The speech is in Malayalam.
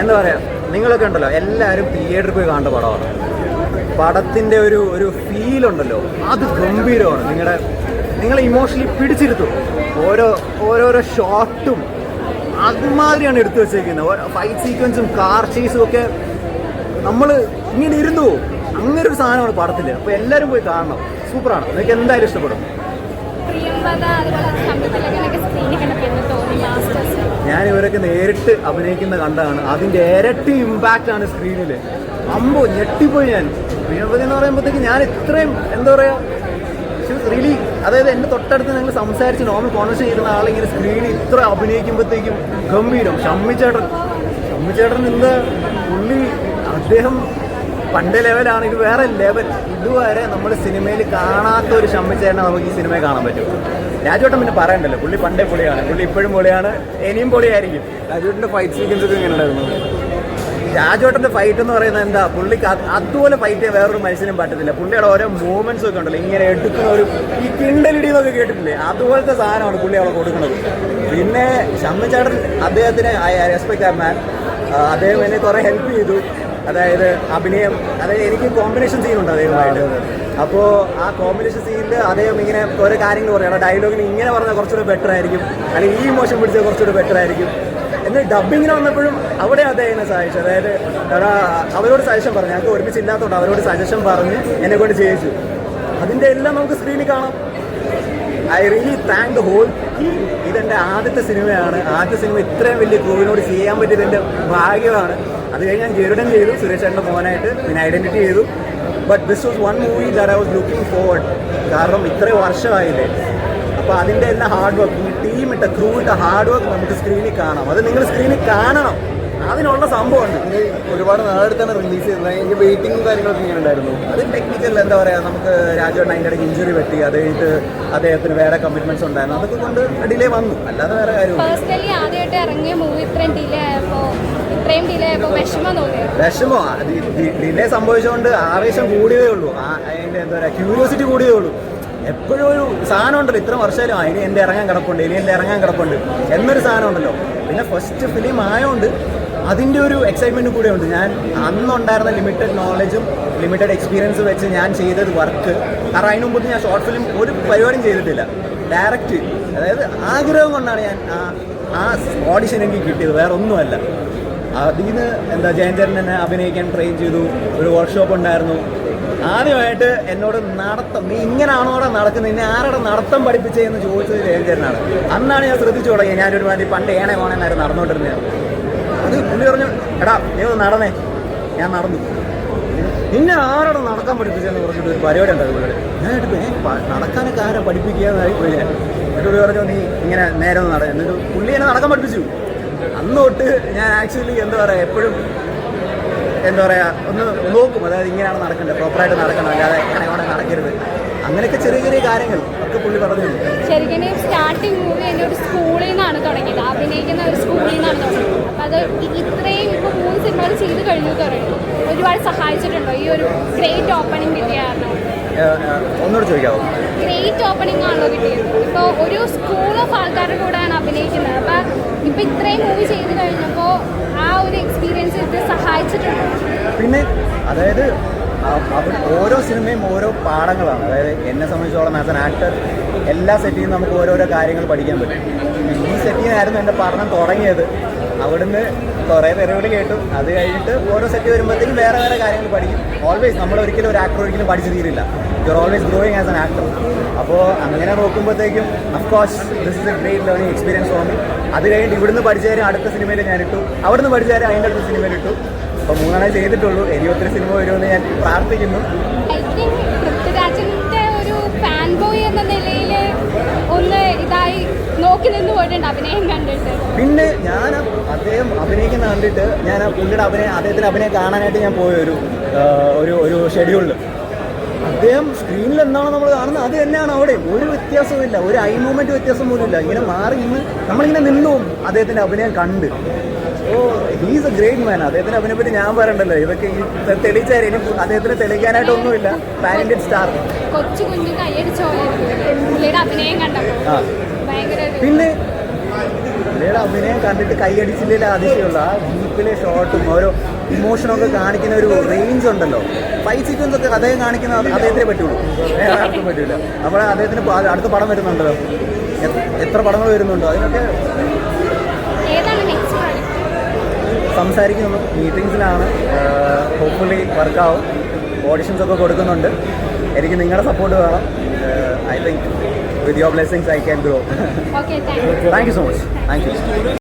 എന്താ പറയുക നിങ്ങളൊക്കെ ഉണ്ടല്ലോ എല്ലാവരും തിയേറ്ററിൽ പോയി കാണേണ്ട പടമാണ്. പടത്തിന്റെ ഒരു ഒരു ഫീൽ ഉണ്ടല്ലോ അത് ഗംഭീരമാണ്. നിങ്ങളുടെ നിങ്ങളെ ഇമോഷണലി പിടിച്ചിരുത്തും. ഓരോ ഓരോരോ ഷോട്ടും അതുമാതിരിയാണ് എടുത്തു വെച്ചേക്കുന്നത്. ഫൈറ്റ് സീക്വൻസും കാർ ചേസും ഒക്കെ നമ്മൾ ഇങ്ങനെ ഇരുന്നു അങ്ങനെ ഒരു സാധനമാണ് പടത്തിൽ അപ്പോൾ എല്ലാവരും പോയി കാണണം. സൂപ്പറാണ്. നിങ്ങൾക്ക് എന്തായാലും ഇഷ്ടപ്പെടും. അതുപോലെ ഞാൻ ഇവരൊക്കെ നേരിട്ട് അഭിനയിക്കുന്ന കണ്ടാണ്. അതിന്റെ ഇരട്ടി ഇമ്പാക്റ്റ് ആണ് സ്ക്രീനിൽ അമ്പോ ഞെട്ടിപ്പോയി ഞാൻ. പ്രിയപതി എന്ന് പറയുമ്പോഴത്തേക്ക് ഞാൻ ഇത്രയും എന്താ പറയാ റിയലി അതായത് എന്റെ തൊട്ടടുത്ത് ഞങ്ങൾ സംസാരിച്ച് നോർമൽ കോൺവെർസേഷൻ ചെയ്യുന്ന ആളിങ്ങനെ സ്ക്രീനിൽ ഇത്ര അഭിനയിക്കുമ്പോഴത്തേക്കും ഗംഭീരം. ഷമ്മിച്ചേട്ടൻ. ഷമ്മിച്ചേട്ടൻ എന്താ പുള്ളി അദ്ദേഹം പണ്ട് ലെവലാണ് ഇത് വേറെ ലെവൽ. ഇതുവരെ നമ്മൾ സിനിമയിൽ കാണാത്ത ഒരു ഷമ്മിച്ചേട്ടനെ നമുക്ക് ഈ സിനിമയിൽ കാണാൻ പറ്റും. രാജുവേട്ടൻ പിന്നെ പറയണ്ടല്ലോ പുള്ളി പണ്ടേ പൊളിയാണ് പുള്ളി ഇപ്പോഴും പൊളിയാണ് ഇനിയും പൊളിയായിരിക്കും. രാജുവേട്ടന്റെ ഫൈറ്റ് സീക്വൻസ് ഒക്കെ എങ്ങനെ ഉണ്ടായിരുന്നു ഫൈറ്റ് എന്ന് പറയുന്നത് എന്താ പുള്ളിക്ക് അതുപോലെ ഫൈറ്റ് ചെയ്യാൻ വേറൊരു മനുഷ്യനും പറ്റത്തില്ല. പുള്ളിയുടെ ഓരോ മൂവ്മെന്റ്സ് ഒക്കെ ഉണ്ടല്ലോ ഇങ്ങനെ എടുക്കുന്ന ഒരു ഈ കിണ്ടലിടി എന്നൊക്കെ കേട്ടിട്ടില്ലേ? അതുപോലത്തെ സാധനമാണ് പുള്ളി അവിടെ കൊടുക്കുന്നത്. പിന്നെ ഷമ്മിച്ചേട്ടൻ അദ്ദേഹത്തിന് ഐ റെസ്പെക്ട് ആ മാൻ അദ്ദേഹം എന്നെ കുറേ ഹെൽപ്പ് ചെയ്തു. അതായത് അഭിനയം അതായത് എനിക്ക് കോമ്പിനേഷൻ സീനുണ്ട് അദ്ദേഹമായിട്ട് അപ്പോൾ ആ കോമ്പിനേഷൻ സീനിൽ അദ്ദേഹം ഇങ്ങനെ ഓരോ കാര്യങ്ങൾ പറയണം ഡയലോഗിന് ഇങ്ങനെ പറഞ്ഞാൽ കുറച്ചുകൂടെ ബെറ്റർ ആയിരിക്കും. അല്ലെങ്കിൽ ഈ ഇമോഷൻ പിടിച്ചാൽ കുറച്ചുകൂടെ ബെറ്റർ ആയിരിക്കും. എന്നാൽ ഡബിങ്ങിന് വന്നപ്പോഴും അവിടെ അദ്ദേഹം സഹായിച്ചു. അതായത് അവരോട് സജഷൻ പറഞ്ഞു. ഞങ്ങൾക്ക് ഒരുമിച്ച് ഇല്ലാത്തതുകൊണ്ട് അവരോട് സജഷൻ പറഞ്ഞ് എന്നെ കൊണ്ട് ചെയ്യിച്ചു. അതിന്റെ എല്ലാം നമുക്ക് സ്ക്രീനിൽ കാണാം. I really thank the whole team ഇതെന്റെ ആദ്യത്തെ സിനിമയാണ്. ആദ്യത്തെ സിനിമ ഇത്രയും വലിയ ക്രൂവിനോട് ചെയ്യാൻ പറ്റിയത് എന്റെ ഭാഗ്യമാണ്. അത് കഴിഞ്ഞ് ഞാൻ ഗരുഡൻ ചെയ്തു സുരേഷ് ചേട്ടന്റെ മോനായിട്ട് പിന്നെ ഐഡന്റിറ്റി ചെയ്തു. But this was one movie that I was looking forward കാരണം ഇത്രയും വർഷമായില്ലേ? അപ്പോൾ അതിന്റെ എല്ലാ ഹാർഡ് വർക്ക് ഈ ടീം ഇട്ട ക്രൂ ഇട്ട ഹാർഡ് വർക്ക് നമുക്ക് സ്ക്രീനിൽ കാണാം. അത് നിങ്ങൾ സ്ക്രീനിൽ കാണണം. അതിനുള്ള സംഭവമുണ്ട്. ഇത് ഒരുപാട് നാളെടുത്താണ് റിലീസ് ചെയ്തത്. അതിന്റെ വെയിറ്റിംഗും കാര്യങ്ങളൊക്കെ ഇങ്ങനെ ഉണ്ടായിരുന്നു. അത് ടെക്നിക്കൽ എന്താ പറയുക നമുക്ക് രാജുവേട്ടൻ അതിന്റെ ഇടയ്ക്ക് ഇഞ്ചുറി പറ്റി അത് കഴിഞ്ഞിട്ട് അദ്ദേഹത്തിന് വേറെ കമ്മിറ്റ്മെന്റ്സ് ഉണ്ടായിരുന്നു. അതൊക്കെ കൊണ്ട് ഡിലേ വന്നു. അല്ലാതെ വേറെ കാര്യം പേഴ്സണലി ആദ്യമായിട്ട് ഇറങ്ങിയ മൂവി ഇത്രയും ഡിലേ ആയപ്പോൾ ഇത്രയും ഡിലേ ആയപ്പോൾ വിഷമം തോന്നിയത് വിഷമോ? ഡിലേ സംഭവിച്ചുകൊണ്ട് ആവേശം കൂടിയതേ ഉള്ളൂ. അതിന്റെ അതിന്റെ എന്താ പറയുക ക്യൂരിയോസിറ്റി കൂടിയതേ ഉള്ളൂ. എപ്പോഴും ഒരു സാധനം ഉണ്ടല്ലോ ഇത്ര വർഷമായാലും ആ, ഇനി എന്റെ ഇറങ്ങാൻ കിടപ്പുണ്ട് ഇനി എന്റെ ഇറങ്ങാൻ കിടപ്പുണ്ട് എന്നൊരു സാധനം ഉണ്ടല്ലോ. പിന്നെ ഫസ്റ്റ് ഫിലിം ആയതുകൊണ്ട് അതിന്റെ ഒരു എക്സൈറ്റ്മെന്റ് കൂടെ ഉണ്ട്. ഞാൻ അന്നുണ്ടായിരുന്ന ലിമിറ്റഡ് നോളജും ലിമിറ്റഡ് എക്സ്പീരിയൻസ് വെച്ച് ഞാൻ ചെയ്തത് വർക്ക് കാരണം അതിനു മുമ്പ് ഞാൻ ഷോർട്ട് ഫിലിം ഒരു പരിപാടിയും ചെയ്തിട്ടില്ല. ഡയറക്റ്റ് അതായത് ആഗ്രഹം കൊണ്ടാണ് ഞാൻ ആ ആ ഓഡിഷൻ എനിക്ക് കിട്ടിയത്. വേറെ ഒന്നുമല്ല. അതിൽ നിന്ന് എന്താ ജയന്തരൻ എന്നെ അഭിനയിക്കാൻ ട്രെയിൻ ചെയ്തു. ഒരു വർക്ക്ഷോപ്പ് ഉണ്ടായിരുന്നു. ആദ്യമായിട്ട് എന്നോട് നടത്തം നീ ഇങ്ങനെയാണോ അവിടെ നടക്കുന്നത്? ഇനി ആരുടെ നടത്തം പഠിപ്പിച്ചതെന്ന് ചോദിച്ചത് ജയന്തരനാണ് അന്നാണ് ഞാൻ ശ്രദ്ധിച്ചു തുടങ്ങിയത് ഞാനൊരു മാതിരി പണ്ട് ഏണേ മോണെന്നായിരുന്നു നടന്നുകൊണ്ടിരുന്നത് അത് പുള്ളി പറഞ്ഞു എടാ നീ ഒന്ന് നടന്നേ. ഞാൻ നടന്നു. നിന്നെ ആരോടെ നടക്കാൻ പഠിപ്പിച്ചെന്ന് പറഞ്ഞിട്ട് ഒരു പരിപാടി ഉണ്ടായിരുന്നു എടുത്ത് നടക്കാനൊക്കെ ആരെ പഠിപ്പിക്കുകയെന്നായി പോയി ഞാൻ എന്നിട്ട് പറഞ്ഞു നീ ഇങ്ങനെ നേരെ ഒന്ന് നട. എന്നിട്ട് പുള്ളി എന്നെ നടക്കാൻ പഠിപ്പിച്ചു. അന്നോട്ട് ഞാൻ ആക്ച്വലി എന്താ പറയുക എപ്പോഴും എന്താ പറയുക ഒന്ന് നോക്കും. അതായത് ഇങ്ങനെയാണ് നടക്കേണ്ടത്. പ്രോപ്പറായിട്ട് നടക്കണം. അല്ലാതെ അങ്ങനെ നടക്കരുത്. അങ്ങനെയൊക്കെ ചെറിയ ചെറിയ കാര്യങ്ങൾ ഒക്കെ പുള്ളി പറഞ്ഞു. ശരിക്കും സ്റ്റാർട്ടിങ് മൂവി എന്റെ ഒരു സ്കൂളിൽ നിന്നാണ് തുടങ്ങിയത്. അഭിനയിക്കുന്ന ഒരു സ്കൂളിൽ നിന്നാണ് തുടങ്ങിയത്. അപ്പം അത് ഇത്രയും ഇപ്പോൾ മൂന്ന് സിനിമകൾ ചെയ്ത് കഴിഞ്ഞു പറയുന്നു. ഒരുപാട് സഹായിച്ചിട്ടുണ്ടോ? ഈ ഒരു ഗ്രേറ്റ് ഓപ്പണിംഗ് കിട്ടിയ കാരണം? ഒന്നുകൂടെ ചോദിക്കാമോ ഗ്രേറ്റ് ഓപ്പണിംഗ് ആണല്ലോ കിട്ടിയത്? ഇപ്പോൾ ഒരു സ്കൂൾ ഓഫ് ആൾക്കാരുടെ കൂടെയാണ് അഭിനയിക്കുന്നത്. അപ്പം ഇപ്പം ഇത്രയും മൂവി ചെയ്ത് കഴിഞ്ഞപ്പോൾ ആ ഒരു എക്സ്പീരിയൻസ് സഹായിച്ചിട്ടുണ്ട്. പിന്നെ അതായത് ഓരോ സിനിമയും ഓരോ പാഠങ്ങളാണ്. അതായത് എന്നെ സംബന്ധിച്ചോളം ആസ് എൻ ആക്ടർ എല്ലാ സെറ്റിൽ നിന്നും നമുക്ക് ഓരോരോ കാര്യങ്ങൾ പഠിക്കാൻ പറ്റും. ഈ സെറ്റിൽ നിന്നായിരുന്നു എന്റെ പഠനം തുടങ്ങിയത്. അവിടുന്ന് കുറേ പേരോട് കേട്ടു. അത് കഴിഞ്ഞിട്ട് ഓരോ സെറ്റ് വരുമ്പോഴത്തേക്കും വേറെ വേറെ കാര്യങ്ങൾ പഠിക്കും. ഓൾവേസ് നമ്മൾ ഒരിക്കലും ഒരു ആക്ടർ ഒരിക്കലും പഠിച്ചു തീരില്ല. You are always growing as an actor അപ്പോൾ അങ്ങനെ നോക്കുമ്പോഴത്തേക്കും of course this is a great learning experience for me അത് കഴിഞ്ഞിട്ട് ഇവിടുന്ന് പഠിച്ചുകാരും അടുത്ത സിനിമയിൽ ഞാൻ ഇട്ടു. അവിടുന്ന് പഠിച്ചുകാരും അതിന്റെ അടുത്ത സിനിമയിൽ ഇട്ടു. അപ്പോൾ മൂന്നാളെ ചെയ്തിട്ടുള്ളൂ. ഇനി ഒത്തിരി സിനിമ വരുമെന്ന് ഞാൻ പ്രാർത്ഥിക്കുന്നു. ഐ തിങ്ക് പൃഥ്വിരാജിന്റെ ഒരു ഫാൻ ബോയ് എന്ന നിലയിൽ ഒന്ന് ഇതായി നോക്കി നിന്ന് പോയിട്ടുണ്ട് അഭിനയം കണ്ടിട്ട്. പിന്നെ ഞാൻ അദ്ദേഹം അഭിനയിക്കുന്ന കണ്ടിട്ട് ഞാൻ പുള്ളിയുടെ അഭിനയം അദ്ദേഹത്തിന് അഭിനയം കാണാനായിട്ട് ഞാൻ പോയൊരു ഒരു ഒരു ഷെഡ്യൂളിൽ അദ്ദേഹം സ്ക്രീനിൽ എന്താണോ നമ്മൾ കാണുന്നത്? അത് തന്നെയാണ് അവിടെ. ഒരു വ്യത്യാസവുമില്ല ഒരു ഐ മൂവ്മെന്റ് വ്യത്യാസം പോലും ഇല്ല. ഇങ്ങനെ മാറി ഇന്ന് നമ്മളിങ്ങനെ നിന്നു. അദ്ദേഹത്തിന്റെ അഭിനയം കണ്ട്. Oh he's a great man അദ്ദേഹത്തിന്റെ അഭിനയം പറ്റി ഞാൻ പറയണ്ടല്ലോ. ഇതൊക്കെ ഈ തെളിയിച്ചാൽ ഇനി അദ്ദേഹത്തിന് തെളിയിക്കാനായിട്ടൊന്നുമില്ല. പാൻ ഇന്ത്യൻ സ്റ്റാർ കൊച്ചു കുഞ്ഞു അഭിനയം കണ്ടപ്പോൾ പിന്നെ പുള്ളിയുടെ അഭിനയം കണ്ടിട്ട് കൈയടിച്ചില്ലേ അതിശയുള്ള ആ ജീപ്പിലെ ഷോട്ടും ഓരോ ഇമോഷനൊക്കെ കാണിക്കുന്ന ഒരു റേഞ്ച് ഉണ്ടല്ലോ. ഫൈവ് സീക്വൻസ് ഒക്കെ അദ്ദേഹം കാണിക്കുന്ന അദ്ദേഹത്തിനെ പറ്റുള്ളൂ. വേറെ ആർക്കും പറ്റില്ല അപ്പോൾ അദ്ദേഹത്തിന് അടുത്ത പടം വരുന്നുണ്ടല്ലോ എത്ര പടങ്ങൾ വരുന്നുണ്ടോ? അതിനൊക്കെ സംസാരിക്കുന്നു. മീറ്റിങ്സിലാണ് ഹോപ്പ്ഫുള്ളി വർക്കാവും ഓഡിഷൻസ് ഒക്കെ കൊടുക്കുന്നുണ്ട്. എനിക്ക് നിങ്ങളുടെ സപ്പോർട്ട് വേണം. I think with your blessings I can grow thank you so much thank you